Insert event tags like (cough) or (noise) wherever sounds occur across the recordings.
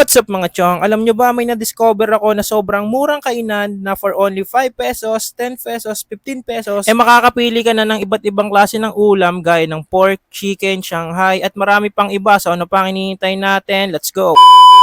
What's up mga chong? Alam nyo ba may na-discover ako na sobrang murang kainan na for only 5 pesos, 10 pesos, 15 pesos, eh makakapili ka na ng iba't ibang klase ng ulam gaya ng pork, chicken, shanghai at marami pang iba. So ano pang hinihintay natin? Let's go!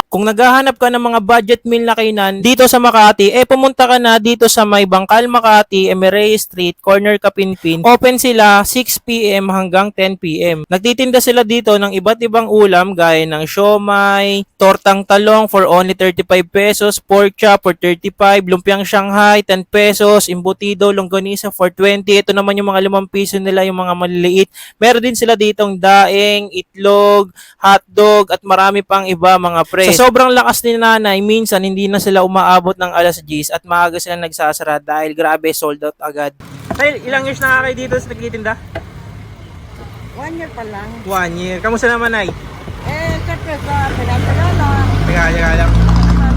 Kung naghahanap ka ng mga budget meal na kainan dito sa Makati, eh pumunta ka na dito sa may Bangkal Makati, Emery Street, Corner Kapinpin. Open sila 6pm hanggang 10pm. Nagtitinda sila dito ng iba't ibang ulam gaya ng siomay, tortang talong for only 35 pesos, pork chop for 35, lumpiang Shanghai 10 pesos, imbutido, longganisa for 20. Ito naman yung mga 5 piso nila, yung mga maliliit. Meron din sila ditong daing, itlog, hotdog at marami pang iba mga pre. Sa sobrang lakas ni nanay, minsan hindi na sila umaabot ng alas 10 at maaga sila nagsasara dahil grabe sold out agad. Tay, ilang years na kayo dito sa nagtitinda? One year pa lang. One year. Kamusta naman ay? Eh, syempre sa pinapilala. Teka, teka lang.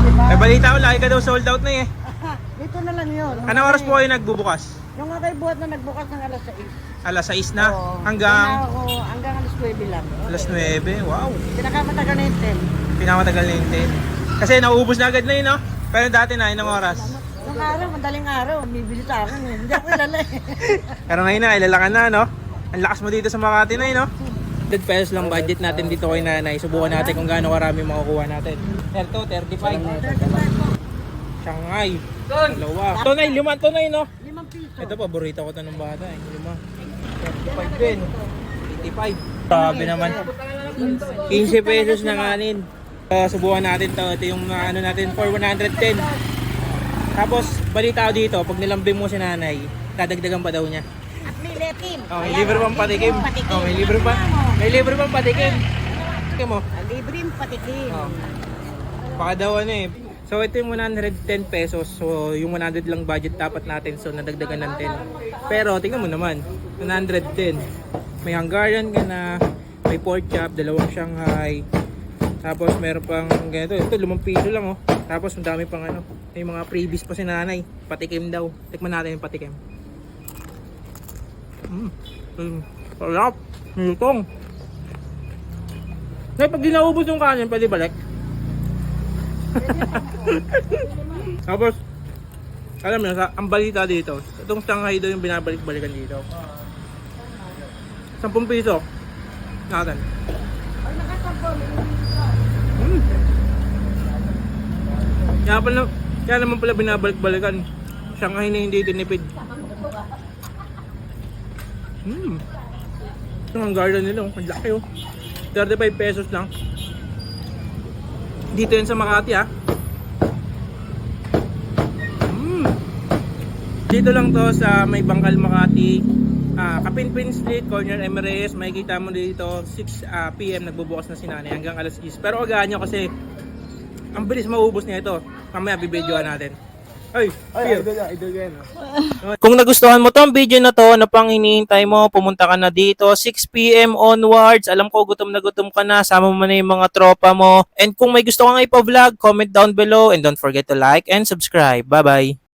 Diba? May balita ko, lagi ka daw sold out na eh. (laughs) Dito na lang yun. Anong oras po kayo nagbubukas? Yung ako'y buhat na nagbukas ng alas 6. Alas 6 na? Oo. Hanggang Kaya ako, hanggang alas 9 lang. alas 9? Wow. Pinakamatagal na yung 10. Pinakamatagal na 10. Kasi nauubos na agad na yun, no? Pero dati na, inang oras. Nung araw, madaling araw, bibili sa akin eh. Hindi ako kilala eh. (laughs) Pero ngayon na, ilala ka na, no? Ang lakas mo dito sa Makati na, eh, no? 100 pesos lang budget natin dito kay nanay. Subukan natin kung gaano karami makukuha natin. Ito, 35. Shanghai. Dalawa. Tunay, lima tunay, no? Limang piso. Ito, paborito ko to ng bata, eh. Lima. 35 din. 85. Grabe naman. 15 pesos na kanin. Uh, subukan natin to. Ito yung uh, ano natin for 110. Tapos, balita ko dito, pag nilambing mo si nanay, dadagdagan pa daw niya. At may letim. Oh, may libre pang patikim. Oh, may libre pa. May libre pang patikim. Patikim mo. Ah, Libreng patikim. Oh. Baka daw ano eh. So ito yung 110 pesos. So yung 100 lang budget dapat natin. So nadagdagan ng 10. Pero tingnan mo naman. 110. May Hungarian ka na. May pork chop. Dalawang Shanghai. Tapos meron pang ganito. Ito 5 piso lang oh. Tapos ang dami pang ano. May mga freebies pa si nanay. Patikim daw. Tikman natin yung patikim. Mm. Mm. Sarap. Lutong. Nay, pag di naubos yung kanin, pwede balik. (laughs) Tapos, alam niyo, ang balita dito, itong Shanghai daw yung binabalik-balikan dito. 10 piso. Natin. Hmm. Kaya pala, kaya naman pala binabalik-balikan. Shanghai na hindi tinipid. Hmm. Ito ang garden nila, oh. ang laki oh. 35 pesos lang. Dito yan sa Makati ah. Mm. Dito lang to sa may Bangkal Makati. Ah, Kapinpin Street, corner Emirates. Makikita mo dito 6 ah, PM nagbubukas na si nanay hanggang alas 10. Pero agahan nyo kasi ang bilis maubos niya ito. Mamaya bibidyoan natin. Ay, ay, idol, idol yan. (laughs) Kung nagustuhan mo tong video na to, ano pang hinihintay mo, pumunta ka na dito, 6pm onwards. Alam ko, gutom na gutom ka na, sama mo na yung mga tropa mo. And kung may gusto kang ipa-vlog, comment down below and don't forget to like and subscribe. Bye-bye!